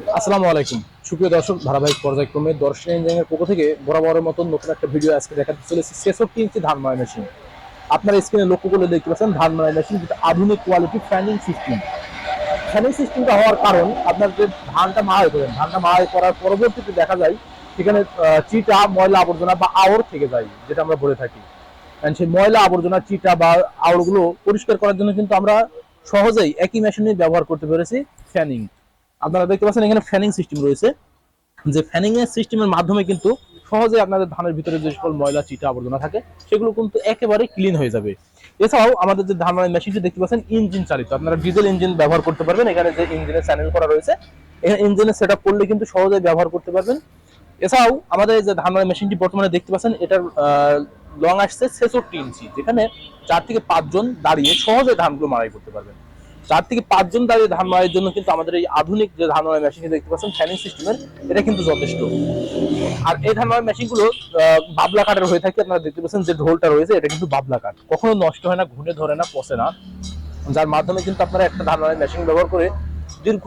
আসসালামু আলাইকুম। সুপ্রিয় দর্শক, ধারাবাহিক পর্যায়ক্রমে দর্শন ইঞ্জিনিয়ারের পক্ষ থেকে বরাবরের মতন নতুন একটা ভিডিও আজকে দেখাতে চলেছে। ছেষট্টি ইঞ্চি ধান মারা মেশিন। আপনার স্ক্রিনে লক্ষ্য করলে দেখতে পাচ্ছেন, ধান মারা মেশিন যেটা আধুনিক কোয়ালিটি ফ্যানিং সিস্টেম ফ্যানিং সিস্টেমটা হওয়ার কারণ আপনার যে ধানটা মাড়াই করেন। ধানটা মাড়াই করার পরবর্তীতে দেখা যায়, সেখানে চিটা, ময়লা আবর্জনা বা আওর থেকে যায়, যেটা আমরা বলে থাকি। সেই ময়লা আবর্জনা, চিটা বা আওরগুলো পরিষ্কার করার জন্য কিন্তু আমরা সহজেই একই মেশিনে ব্যবহার করতে পেরেছি ফ্যানিং আপনারা দেখতে পাচ্ছেন এখানে ফ্যানিং সিস্টেম রয়েছে। যে ফ্যানিং এর সিস্টেমের মাধ্যমে কিন্তু সহজে আপনাদের ধানের ভিতরে যে সকল ময়লা, চিটা আবর্জনা থাকে, সেগুলো কিন্তু একেবারে ক্লিন হয়ে যাবে। এছাড়াও আমাদের যে ধান মাড়াই মেশিনটি দেখতে পাচ্ছেন ইঞ্জিন চালিত। আপনারা ডিজেল ইঞ্জিন ব্যবহার করতে পারবেন, এখানে যে ইঞ্জিনের চ্যানেল করা রয়েছে এখানে ইঞ্জিনের সেট করলে কিন্তু সহজে ব্যবহার করতে পারবেন। এছাড়াও আমাদের যে ধান মাড়াই মেশিনটি বর্তমানে দেখতে পাচ্ছেন, এটার লং আসছে ছেষট্টি ইঞ্চি, যেখানে চার থেকে পাঁচজন দাঁড়িয়ে সহজে ধানগুলো মাড়াই করতে পারবেন। চার থেকে পাঁচজন দাঁড়িয়ে ধান মাড়াইয়ের জন্য কিন্তু আমাদের এই আধুনিক যে ধান মাড়াই মেশিন দেখতে পাচ্ছেন ফ্যানিং সিস্টেমের এটা কিন্তু যথেষ্ট। আর এই ধান মাড়াই মেশিনগুলো বাবলা কাঠের হয়ে থাকে, আপনারা দেখতে পাচ্ছেন যে ঢোলটা রয়েছে, এটা কিন্তু বাবলা কাঠ। কখনো নষ্ট হয় না ঘুরে ধরে না, পচে না। যার মাধ্যমে কিন্তু আপনারা একটা ধান মাড়াই মেশিন ব্যবহার করে দীর্ঘ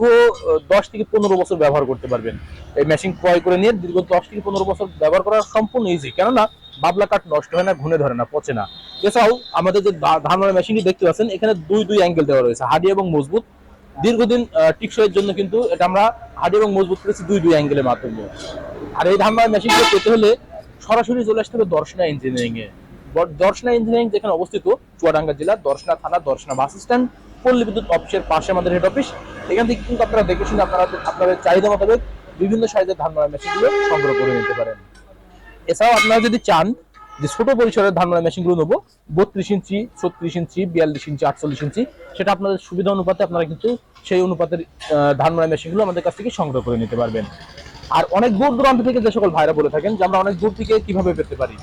দশ থেকে পনেরো বছর ব্যবহার করতে পারবেন। এই মেশিন ক্রয় করে নিয়ে দীর্ঘ দশ থেকে পনেরো বছর ব্যবহার করা সম্পূর্ণ ইজি কেননা, বাবলা কাঠ নষ্ট হয় না ঘুরে ধরে না, পচে না। এছাড়াও আমাদের যে ধা- ধান মাড়াই মেশিনটি দেখতে পাচ্ছেন, এখানে দুই দুই অ্যাঙ্গেল দেওয়া রয়েছে, হাডি এবং মজবুত। দীর্ঘদিন টিকসইয়ের জন্য কিন্তু এটা আমরা হাডি এবং মজবুত করেছি দুই দুই অ্যাঙ্গেলের মাধ্যমে। আর এই মাড়াই মেশিনগুলো পেতে হলে সরাসরি চলে আসতে হবে দর্শনা ইঞ্জিনিয়ারিং এ। ব- দর্শনা ইঞ্জিনিয়ারিং যেখানে অবস্থিত, চুয়াডাঙ্গা জেলা, দর্শনা থানা, দর্শনা বাস স্ট্যান্ড পল্লী বিদ্যুৎ অফিসের পাশে আমাদের হেড অফিস এখান থেকে কিন্তু আপনারা দেখে শুনে আপনারা আপনাদের চাহিদা মোতাবেক বিভিন্ন সাইজের ধান মাড়াই মেশিনগুলো সংগ্রহ করে নিতে পারেন। এছাড়াও আপনারা যদি চান যে ছোট পরিসরের ধান মাড়াই মেশিনগুলো নেব, বত্রিশ ইঞ্চি, ছত্রিশ ইঞ্চি, বিয়াল্লিশ ইঞ্চি, আটচল্লিশ ইঞ্চি, সেটা আপনাদের সুবিধা অনুপাতে আপনারা কিন্তু সেই অনুপাতের ধান মাড়াই মেশিনগুলো আমাদের কাছ থেকে সংগ্রহ করে নিতে পারবেন। আর অনেক দূর দূরান্ত থেকে যে সকল ভাইরা বলে থাকেন যে আমরা অনেক দূর থেকে কীভাবে পেতে পারি,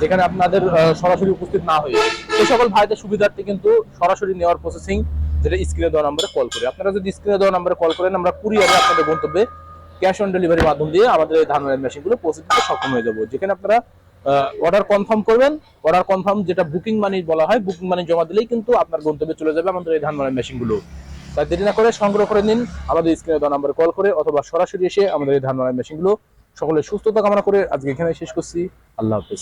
যেখানে আপনাদের সরাসরি উপস্থিত না হয়ে সেই সকল ভাইদের সুবিধার্থে কিন্তু সরাসরি নেওয়ার প্রসেসিং যেটা স্ক্রিনে দেওয়া নাম্বারে কল করে। আপনারা যদি স্ক্রিনে দেওয়া নাম্বারে কল করেন, আমরা কুরিয়ারে আপনাদের গন্তব্যে ক্যাশ অন ডেলিভারির মাধ্যম দিয়ে আমাদের এই ধান মেশিনগুলো পৌঁছে দিতে সক্ষম হয়ে যাব। যেখানে আপনারা অর্ডার কনফার্ম করবেন। অর্ডার কনফার্ম যেটা বুকিং মানি বলা হয় বুকিং মানি জমা দিলেই কিন্তু আপনার গন্তব্যে চলে যাবে আমাদের এই ধান মেশিনগুলো। তাই দেরি না করে সংগ্রহ করে নিন, আমাদের স্ক্রিনে দেওয়া নাম্বারে কল করে অথবা সরাসরি এসে আমাদের এই ধান মেশিনগুলো সকলের সুস্থতা কামনা করে আজকে এখানে শেষ করছি। আল্লাহ হাফিজ।